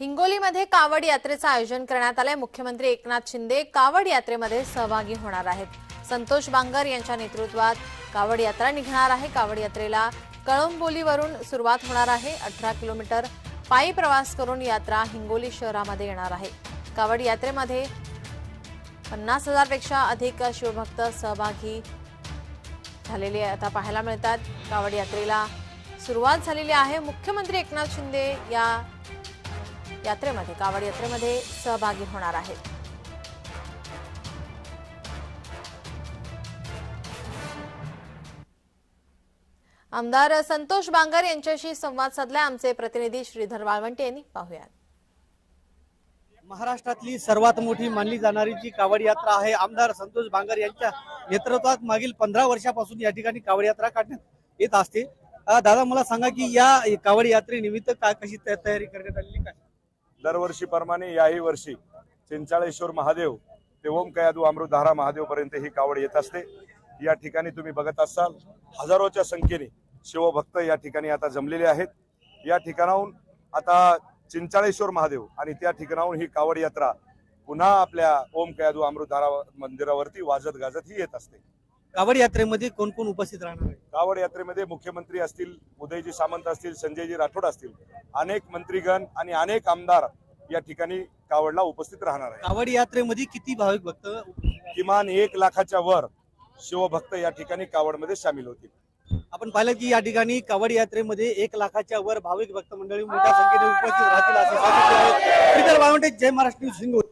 हिंगोलीमध्ये कावड यात्रेचं आयोजन करण्यात आलंय. मुख्यमंत्री एकनाथ शिंदे कावड यात्रेमध्ये सहभागी होणार आहेत. संतोष बांगर यांच्या नेतृत्वात कावड यात्रा निघणार आहे. कावड यात्रेला कळंबोलीवरून सुरुवात होणार आहे. अठरा किलोमीटर पायी प्रवास करून यात्रा हिंगोली शहरामध्ये येणार आहे. कावड यात्रेमध्ये पन्नास हजारपेक्षा अधिक शिवभक्त सहभागी झालेले आता पाहायला मिळतात. कावड यात्रेला सुरुवात झालेली आहे. मुख्यमंत्री एकनाथ शिंदे या यात्रेमध्ये कावड यात्रेमध्ये सहभागी होणार आहेत. आमदार संतोष बांगर यांच्याशी संवाद साधलाय. आमचे प्रतिनिधी श्रीधर वाळवंटे यांनी पाहुयात. महाराष्ट्रातली सर्वात मोठी मानली जाणारी जी कावड यात्रा आहे आमदार संतोष बांगर यांच्या नेतृत्वात मागील पंधरा वर्षापासून या ठिकाणी कावड यात्रा काढण्यात येत असते. दादा मला सांगा की या कावड यात्रेनिमित्त काय कशी तयारी करण्यात आलेली काय दरवर्षीप्रमाणे याही वर्षी चिंचाळेश्वर महादेव ते ओमकयादू अमृतधारा महादेवपर्यंत ही कावड येत असते. या ठिकाणी तुम्ही बघत असाल हजारोच्या संख्येने शिवभक्त या ठिकाणी आता जमलेले आहेत. या ठिकाणाहून आता चिंचाळेश्वर महादेव आणि त्या ठिकाणाहून ही कावड यात्रा पुन्हा आपल्या ओमकयादू अमृतधारा मंदिरावरती वाजत गाजत ही येत असते. कावड यात्रेमध्ये कोण कोण उपस्थित राहणार आहे? कावड यात्रेमध्ये मुख्यमंत्री असतील उदयजी सामंत असतील संजयजी राठोड असतील. अनेक मंत्रीगण आणि अनेक आमदार या ठिकाणी कावडला उपस्थित राहणार आहे कावड यात्रेमध्ये किती भाविक भक्त किमान एक लाखाच्या वर शिवभक्त या ठिकाणी कावडमध्ये सामील होतील. आपण पाहिलं की या ठिकाणी कावड यात्रेमध्ये एक लाखाच्या वर भाविक भक्त मंडळी मोठ्या संख्येने उपस्थित राहतील असे सांगितले जय महाराष्ट्र न्यूज हिंगोली.